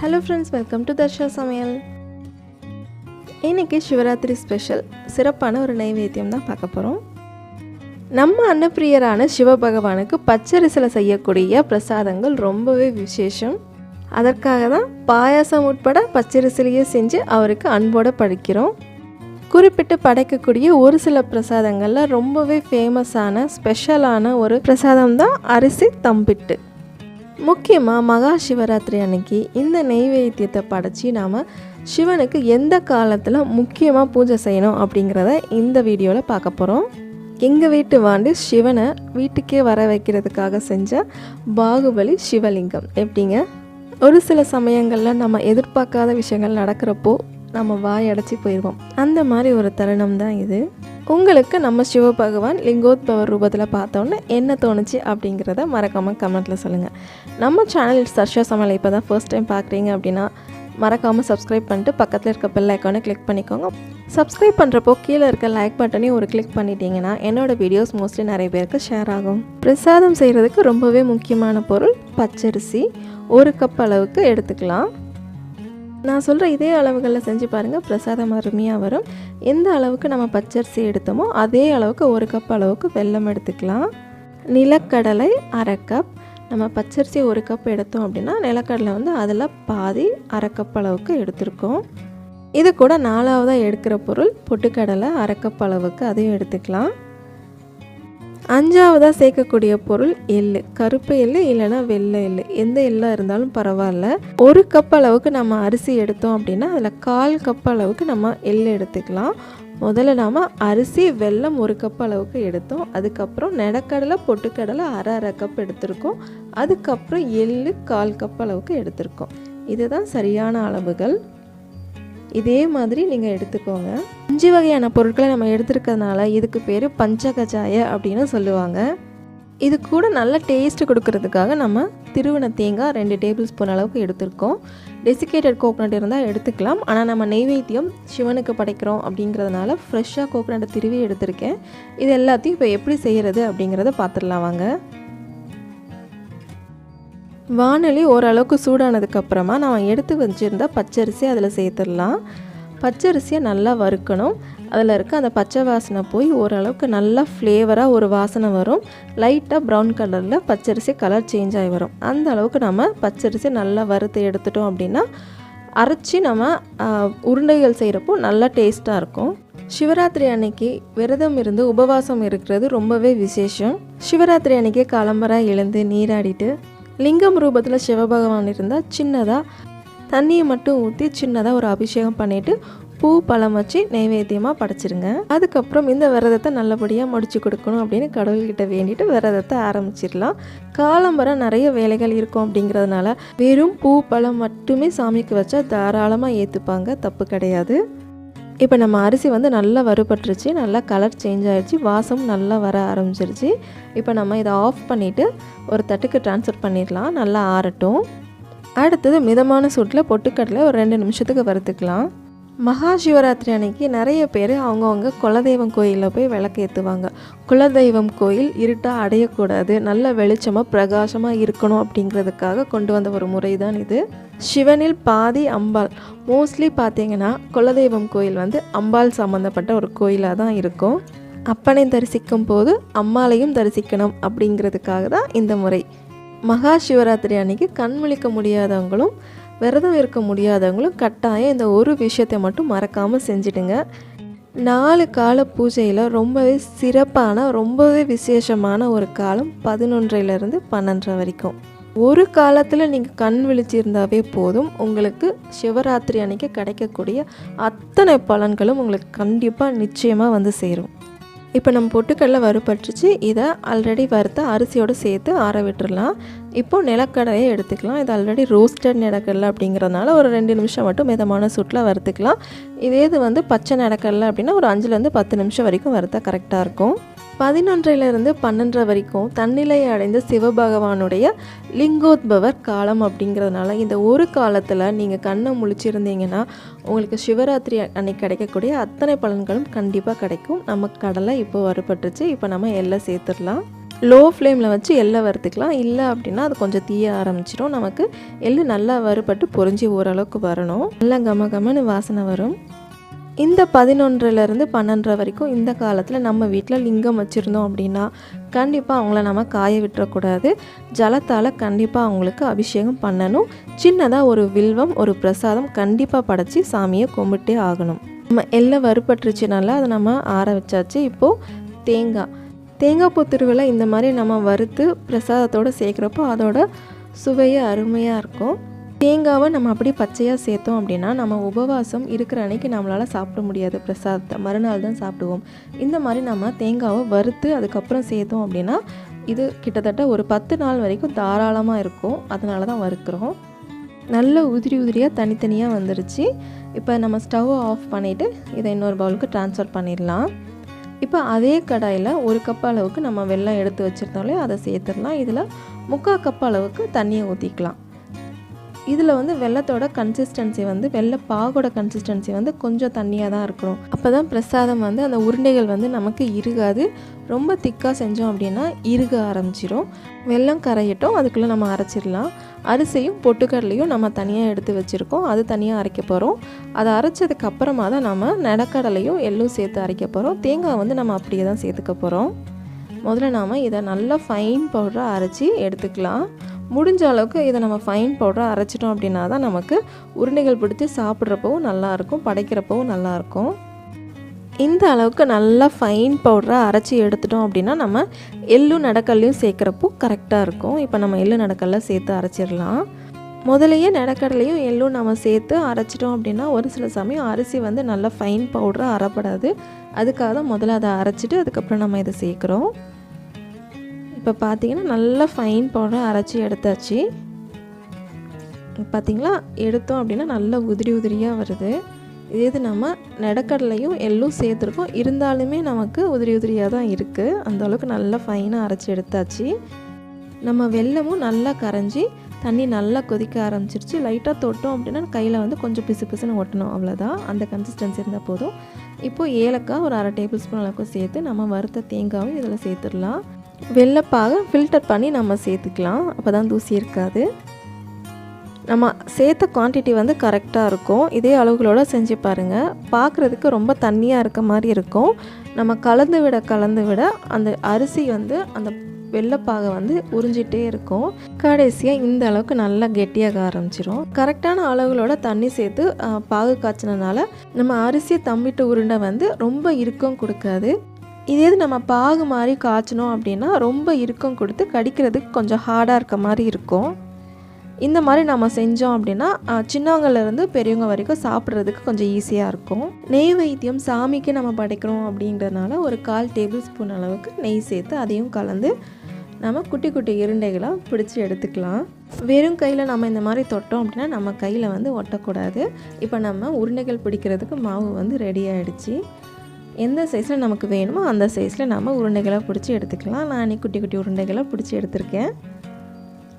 Hello friends welcome to Dharsha சமையல் இன்னைக்கு Shivaratri special சிறப்பான ஒரு நைவேத்தியம் தான் பார்க்க போகிறோம் நம்ம அன்னப்பிரியரான சிவபகவானுக்கு பச்சரிசில் செய்யக்கூடிய பிரசாதங்கள் ரொம்பவே விசேஷம். அதற்காக தான் பாயாசம் உட்பட பச்சரிசிலேயே செஞ்சு அவருக்கு அன்போடு படிக்கிறோம். குறிப்பிட்டு படைக்கக்கூடிய ஒரு சில பிரசாதங்களில் ரொம்பவே ஃபேமஸான ஸ்பெஷலான ஒரு பிரசாதம் தான் அரிசி தம்பிட்டு. முக்கியமாக மகா சிவராத்திரி அன்னைக்கு இந்த நெய்வேத்தியத்தை படைச்சி நாம் சிவனுக்கு எந்த காலத்தில் முக்கியமாக பூஜை செய்யணும் அப்படிங்கிறத இந்த வீடியோவில் பார்க்க போகிறோம் எங்கள் வீட்டு வாண்டு சிவனை வீட்டுக்கே வர வைக்கிறதுக்காக செஞ்ச பாகுபலி சிவலிங்கம். எப்படிங்க? ஒரு சில சமயங்களில் நம்ம எதிர்பார்க்காத விஷயங்கள் நடக்கிறப்போ நம்ம வாய் அடைச்சி போயிடுவோம் அந்த மாதிரி ஒரு தருணம் தான் இது. உங்களுக்கு நம்ம சிவபகவான் லிங்கோத்பவர் ரூபத்தில் பார்த்தோன்னே என்ன தோணுச்சு அப்படிங்கிறத மறக்காமல் கமெண்ட்டில் சொல்லுங்கள் நம்ம சேனல் சர்ஷா சமையல் இப்போ தான் ஃபர்ஸ்ட் டைம் பார்க்குறீங்க அப்படின்னா மறக்காமல் சப்ஸ்கிரைப் பண்ணிட்டு பக்கத்தில் இருக்க பெல் ஐக்கானை கிளிக் பண்ணிக்கோங்க. சப்ஸ்கிரைப் பண்ணுறப்போ கீழே இருக்க லைக் பட்டனையும் ஒரு கிளிக் பண்ணிட்டீங்கன்னா என்னோடய வீடியோஸ் மோஸ்ட்லி நிறைய பேருக்கு ஷேர் ஆகும். பிரசாதம் செய்கிறதுக்கு ரொம்பவே முக்கியமான பொருள் பச்சரிசி. ஒரு கப் அளவுக்கு எடுத்துக்கலாம். நான் சொல்கிற இதே அளவுகளில் செஞ்சு பாருங்கள் பிரசாதம் அருமையாக வரும். எந்த அளவுக்கு நம்ம பச்சரிசி எடுத்தோமோ அதே அளவுக்கு ஒரு கப் அளவுக்கு வெல்லம் எடுத்துக்கலாம். நிலக்கடலை அரை கப் நம்ம பச்சரிசி ஒரு கப் எடுத்தோம் அப்படின்னா நிலக்கடலை வந்து அதில் பாதி அரை கப் அளவுக்கு எடுத்திருக்கோம். இது கூட நாலாவதாக எடுக்கிற பொருள் பொட்டுக்கடலை அரை கப் அளவுக்கு அதையும் எடுத்துக்கலாம். அஞ்சாவதாக சேர்க்கக்கூடிய பொருள் எள்ளு. கருப்பு எள்ளு இல்லைன்னா வெள்ளை எள்ளு. எந்த எள்ளாக இருந்தாலும் பரவாயில்ல. ஒரு கப் அளவுக்கு நம்ம அரிசி எடுத்தோம் அப்படின்னா அதில் கால் கப் அளவுக்கு நம்ம எள்ளு எடுத்துக்கலாம். முதல்ல நாம் அரிசி வெல்லம் ஒரு கப் அளவுக்கு எடுத்தோம். அதுக்கப்புறம் நெடக்கடலை பொட்டுக்கடலை அரை அரை கப் எடுத்திருக்கோம். அதுக்கப்புறம் எள்ளு கால் கப் அளவுக்கு எடுத்திருக்கோம். இதுதான் சரியான அளவுகள். இதே மாதிரி நீங்கள் எடுத்துக்கோங்க. அஞ்சு வகையான பொருட்களை நம்ம எடுத்துருக்கிறதுனால இதுக்கு பேர் பஞ்சகஜாய அப்படின்னு சொல்லுவாங்க. இது கூட நல்ல டேஸ்ட் கொடுக்கறதுக்காக நம்ம திருவண்ண தேங்காய் ரெண்டு டேபிள் ஸ்பூன் அளவுக்கு எடுத்திருக்கோம். டெசிகேட்டட் கோகோனட் இருந்தால் எடுத்துக்கலாம். ஆனால் நம்ம நெய்வேத்தியம் சிவனுக்கு படைக்கிறோம் அப்படிங்கிறதுனால ஃப்ரெஷ்ஷாக கோகனட்டை திருவி எடுத்திருக்கேன். இது எல்லாத்தையும் இப்போ எப்படி செய்கிறது அப்படிங்கிறத பார்த்துடலாம் வாங்க. வானொலி ஓரளவுக்கு சூடானதுக்கப்புறமா நம்ம எடுத்து வச்சுருந்த பச்சரிசி அதில் சேர்த்துடலாம். பச்சரிசியை நல்லா வறுக்கணும். அதில் இருக்க அந்த பச்சை வாசனை போய் ஓரளவுக்கு நல்லா ஃப்ளேவராக ஒரு வாசனை வரும். லைட்டாக ப்ரௌன் கலரில் பச்சரிசி கலர் சேஞ்ச் ஆகி வரும். அந்த அளவுக்கு நம்ம பச்சரிசி நல்லா வறுத்து எடுத்துட்டோம் அப்படின்னா அரைச்சி நம்ம உருண்டைகள் செய்கிறப்போ நல்லா டேஸ்ட்டாக இருக்கும். சிவராத்திரி அன்னைக்கு விரதம் இருந்து உபவாசம் இருக்கிறது ரொம்பவே விசேஷம். சிவராத்திரி அன்னைக்கு காலம்பராக எழுந்து நீராடிட்டு லிங்கம் ரூபத்தில் சிவபகவான் இருந்தால் சின்னதாக தண்ணியை மட்டும் ஊற்றி சின்னதாக ஒரு அபிஷேகம் பண்ணிவிட்டு பூ பழம் வச்சு நைவேத்தியமாக படைச்சிருங்க. அதுக்கப்புறம் இந்த விரதத்தை நல்லபடியாக முடிச்சு கொடுக்கணும் அப்படின்னு கடவுள்கிட்ட வேண்டிட்டு விரதத்தை ஆரம்பிச்சிடலாம். காலம்பரம் நிறைய வேலைகள் இருக்கும் அப்படிங்கிறதுனால வெறும் பூ பழம் மட்டுமே சாமிக்கு வச்சா தாராளமாக ஏற்றுப்பாங்க தப்பு கிடையாது. இப்போ நம்ம அரிசி வந்து நல்லா வறுபட்டுருச்சு நல்லா கலர் சேஞ்ச் ஆகிடுச்சு வாசம் நல்லா வர ஆரம்பிச்சிருச்சு. இப்போ நம்ம இதை ஆஃப் பண்ணிவிட்டு ஒரு தட்டுக்கு ட்ரான்ஸ்ஃபர் பண்ணிடலாம் நல்லா ஆறட்டும். அடுத்தது மிதமான சூட்டில் பொட்டுக்கடலை ஒரு ரெண்டு நிமிஷத்துக்கு வறுத்துக்கலாம். மகா சிவராத்திரி அன்னைக்கு நிறைய பேர் அவங்கவுங்க குலதெய்வம் கோயிலில் போய் விளக்கு ஏற்றுவாங்க குலதெய்வம் கோயில் இருட்டாக அடையக்கூடாது நல்ல வெளிச்சமாக பிரகாசமாக இருக்கணும் அப்படிங்கிறதுக்காக கொண்டு வந்த ஒரு முறை தான் இது. சிவனில் பாதி அம்பாள். மோஸ்ட்லி பார்த்தீங்கன்னா குலதெய்வம் கோயில் வந்து அம்பாள் சம்மந்தப்பட்ட ஒரு கோயிலாக தான் இருக்கும். அப்பனை தரிசிக்கும் போது அம்மாளையும் தரிசிக்கணும் அப்படிங்கிறதுக்காக தான் இந்த முறை. மகா சிவராத்திரி அன்னைக்கு கண் முழிக்க முடியாதவங்களும் விரதம் இருக்க முடியாதவங்களும் கட்டாயம் இந்த ஒரு விஷயத்தை மட்டும் மறக்காமல் செஞ்சிடுங்க. நாலு கால பூஜையில் ரொம்பவே சிறப்பான ரொம்பவே விசேஷமான ஒரு காலம் பதினொன்றையிலேருந்து பன்னெண்டரை வரைக்கும். ஒரு காலத்தில் நீங்கள் கண் விழிச்சிருந்தாவே போதும். உங்களுக்கு சிவராத்திரி அன்னைக்கு கிடைக்கக்கூடிய அத்தனை பலன்களும் உங்களுக்கு கண்டிப்பாக நிச்சயமாக வந்து சேரும். இப்போ நம்ம பொட்டுக்கடலை வறுபட்டுச்சு இதை ஆல்ரெடி வறுத்த அரிசியோடு சேர்த்து ஆற விட்டுடலாம் இப்போது நிலக்கடலையை எடுத்துக்கலாம். இது ஆல்ரெடி ரோஸ்டட் நிலக்கடலை அப்படிங்கிறதுனால ஒரு ரெண்டு நிமிஷம் மட்டும் மிதமான சூட்டில் வறுத்துக்கலாம். இதே இது வந்து பச்சை நிலக்கடலை அப்படின்னா ஒரு அஞ்சுலேருந்து பத்து நிமிஷம் வரைக்கும் வறுத்தா கரெக்டாக இருக்கும். பதினொன்றிலிருந்து பன்னெண்டரை வரைக்கும் தன்னிலையை அடைந்த சிவபகவானுடைய லிங்கோத்பவர் காலம் அப்படிங்கிறதுனால இந்த ஒரு காலத்தில் நீங்கள் கண்ணை முழிச்சிருந்தீங்கன்னா உங்களுக்கு சிவராத்திரி அன்னைக்கு கிடைக்கக்கூடிய அத்தனை பலன்களும் கண்டிப்பாக கிடைக்கும். நம்ம கடலை இப்போ வறுபட்டுச்சு இப்போ நம்ம எல்லாம் சேர்த்துடலாம். லோ ஃப்ளேமில் வச்சு எள்ளை வறுத்துக்கலாம். இல்லை அப்படின்னா அது கொஞ்சம் தீய ஆரம்பிச்சிடும். நமக்கு எள்ளு நல்லா வறுபட்டு பொரிஞ்சு ஓரளவுக்கு வரணும். நல்லா கம கமன்னு வாசனை வரும். இந்த பதினொன்றுலேருந்து பன்னெண்டரை வரைக்கும் இந்த காலத்தில் நம்ம வீட்டில் லிங்கம் வச்சுருந்தோம் அப்படின்னா கண்டிப்பாக அவங்கள நம்ம காய விட்டுறக்கூடாது. ஜலத்தால் கண்டிப்பாக அவங்களுக்கு அபிஷேகம் பண்ணணும். சின்னதாக ஒரு வில்வம் ஒரு பிரசாதம் கண்டிப்பாக படைச்சி சாமியை கும்பிட்டே ஆகணும். நம்ம எல்லாம் வறுபட்டுருச்சுனால அதை நம்ம ஆற வச்சாச்சு. இப்போது தேங்காய். தேங்காய் பூ திருவிழா இந்த மாதிரி நம்ம வறுத்து பிரசாதத்தோடு சேர்க்குறப்போ அதோட சுவையே அருமையாக இருக்கும். தேங்காவை நம்ம அப்படியே பச்சையாக சேர்த்தோம் அப்படின்னா நம்ம உபவாசம் இருக்கிற அன்னைக்கு நம்மளால் சாப்பிட முடியாது. பிரசாதத்தை. மறுநாள் தான் சாப்பிடுவோம். இந்த மாதிரி நம்ம தேங்காவை வறுத்து அதுக்கப்புறம் சேர்த்தோம் அப்படின்னா இது கிட்டத்தட்ட ஒரு பத்து நாள் வரைக்கும் தாராளமாக இருக்கும். அதனால தான் வறுக்கிறோம். நல்ல உதிரி உதிரியாக தனித்தனியாக வந்துருச்சு. இப்போ நம்ம ஸ்டவ்வை ஆஃப் பண்ணிவிட்டு இதை இன்னொரு பவுலுக்கு ட்ரான்ஸ்ஃபர் பண்ணிடலாம். இப்போ அதே கடாயில் ஒரு கப் அளவுக்கு நம்ம வெள்ளம் எடுத்து வச்சுருந்தோம்லே அதை சேர்த்துடலாம். இதில் முக்கால் கப் அளவுக்கு தண்ணியை ஊற்றிக்கலாம் இதில் வந்து வெள்ளத்தோட கன்சிஸ்டன்சி வந்து வெள்ளை பாகோட கன்சிஸ்டன்சி வந்து கொஞ்சம் தண்ணியாக தான் இருக்கணும். அப்போ தான் பிரசாதம் வந்து அந்த உருண்டைகள் வந்து நமக்கு இருகாது. ரொம்ப திக்காக செஞ்சோம் அப்படின்னா இருக ஆரம்பிச்சிடும் வெள்ளம் கரையட்டும் அதுக்குள்ளே நம்ம அரைச்சிடலாம். அரிசியும் பொட்டுக்கடலையும் நம்ம தனியாக எடுத்து வச்சுருக்கோம். அது தனியாக அரைக்க போகிறோம் அதை அரைச்சதுக்கு அப்புறமா தான் நம்ம நடக்கடலையும் எள்ளும் சேர்த்து அரைக்க போகிறோம் தேங்காய் வந்து நம்ம அப்படியே தான் சேர்த்துக்க போகிறோம் முதல்ல நாம் இதை நல்லா ஃபைன் பவுடராக அரைச்சி எடுத்துக்கலாம். முடிஞ்ச அளவுக்கு இதை நம்ம ஃபைன் பவுடராக அரைச்சிட்டோம் அப்படின்னா தான் நமக்கு உருண்டைகள் பிடிச்சி சாப்பிட்றப்பவும் நல்லாயிருக்கும் படைக்கிறப்பவும் நல்லாயிருக்கும். இந்த அளவுக்கு நல்லா ஃபைன் பவுடராக அரைச்சி எடுத்துட்டோம் அப்படின்னா நம்ம எள்ளும் நடக்கல்லையும் சேர்க்குறப்போ கரெக்டாக இருக்கும். இப்போ நம்ம எள்ளு நடக்கல்ல சேர்த்து அரைச்சிடலாம். முதலையே நடக்கடலையும் எள்ளும் நம்ம சேர்த்து அரைச்சிட்டோம் அப்படின்னா ஒரு சில சமயம் அரிசி வந்து நல்லா ஃபைன் பவுடராக அரைப்படாது அதுக்காக தான் முதல்ல அதை அரைச்சிட்டு அதுக்கப்புறம் நம்ம இதை சேர்க்குறோம். இப்போ பார்த்தீங்கன்னா நல்லா ஃபைன் பவுடர் அரைச்சி எடுத்தாச்சு. பார்த்தீங்களா? எடுத்தோம் அப்படின்னா நல்லா உதிரி உதிரியாக வருது. இது நம்ம நெடக்கடலையும் எள்ளும் சேர்த்துருக்கோம். இருந்தாலுமே நமக்கு உதிரி உதிரியாக தான் இருக்குது அந்த அளவுக்கு நல்லா ஃபைனாக அரைச்சி எடுத்தாச்சு. நம்ம வெள்ளமும் நல்லா கரைஞ்சி தண்ணி நல்லா கொதிக்க ஆரம்பிச்சிருச்சு. லைட்டாக தொட்டோம் அப்படின்னா கையில் வந்து கொஞ்சம் பிசு பிசுன்னு ஒட்டணும். அவ்வளோதான் அந்த கன்சிஸ்டன்சி இருந்தால் போதும். இப்போது ஏலக்காய் ஒரு அரை டேபிள் ஸ்பூன் அளவுக்கு சேர்த்து நம்ம வறுத்த தேங்காயும் இதில் சேர்த்துடலாம். வெள்ளைப்பாக ஃபில்டர் பண்ணி நம்ம சேர்த்துக்கலாம். அப்போ தான் தூசி இருக்காது. நம்ம சேர்த்த குவான்டிட்டி வந்து கரெக்டாக இருக்கும். இதே அளவுகளோடு செஞ்சு பாருங்கள் பார்க்குறதுக்கு ரொம்ப தண்ணியாக இருக்க மாதிரி இருக்கும். நம்ம கலந்து விட கலந்து விட அந்த அரிசி வந்து அந்த வெள்ளைப்பாகை வந்து உறிஞ்சிட்டே இருக்கும். கடைசியாக இந்த அளவுக்கு நல்லா கெட்டியாக ஆரம்பிச்சிரும். கரெக்டான அளவுகளோட தண்ணி சேர்த்து பாகு காய்ச்சினனால நம்ம அரிசியை தம்பிட்டு உருண்டை வந்து ரொம்ப இறுக்கம் கொடுக்காது. இதே இது நம்ம பாகு மாதிரி காய்ச்சினோம் அப்படின்னா ரொம்ப இறுக்கம் கொடுத்து கடிக்கிறதுக்கு கொஞ்சம் ஹார்டாக இருக்க மாதிரி இருக்கும். இந்த மாதிரி நம்ம செஞ்சோம் அப்படின்னா சின்னவங்கலேருந்து பெரியவங்க வரைக்கும் சாப்பிட்றதுக்கு கொஞ்சம் ஈஸியாக இருக்கும். நெய் வைத்தியம் சாமிக்கு நம்ம படைக்கிறோம் அப்படின்றதுனால ஒரு கால் டேபிள் ஸ்பூன் அளவுக்கு நெய் சேர்த்து அதையும் கலந்து நம்ம குட்டி குட்டி இருண்டைகளாக பிடிச்சி எடுத்துக்கலாம். வெறும் கையில் நம்ம இந்த மாதிரி தொட்டோம் அப்படின்னா நம்ம கையில் வந்து ஒட்டக்கூடாது. இப்போ நம்ம உருண்டைகள் பிடிக்கிறதுக்கு மாவு வந்து ரெடி ஆகிடுச்சு எந்த சைஸில் நமக்கு வேணுமோ அந்த சைஸில் நம்ம உருண்டைகளை பிடிச்சி எடுத்துக்கலாம். நான் அன்றைக்கி குட்டி குட்டி உருண்டைகளை பிடிச்சி எடுத்திருக்கேன்.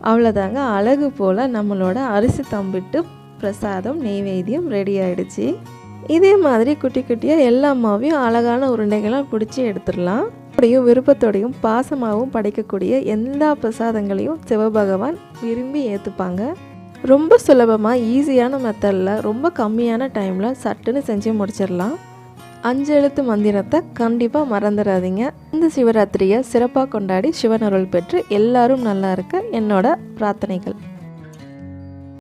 அவ்வளோதாங்க அழகு போல் நம்மளோட அரிசி தம்பிட்டு பிரசாதம் நெய்வேத்தியம் ரெடி ஆகிடுச்சி இதே மாதிரி குட்டி குட்டியாக எல்லா மாவையும் அழகான உருண்டைகளாக பிடிச்சி எடுத்துடலாம். அப்படியும் விருப்பத்தோடையும் பாசமாகவும் படைக்கக்கூடிய எல்லா பிரசாதங்களையும் சிவபகவான் விரும்பி ஏற்றுப்பாங்க ரொம்ப சுலபமாக ஈஸியான மெத்தடில் ரொம்ப கம்மியான டைமில் சட்டுன்னு செஞ்சு முடிச்சிடலாம். அஞ்சு எழுத்து மந்திரத்தை கண்டிப்பாக மறந்துடாதீங்க. இந்த சிவராத்திரியை சிறப்பாக கொண்டாடி சிவனருள் பெற்று எல்லாரும் நல்லா இருக்க என்னோட பிரார்த்தனைகள்.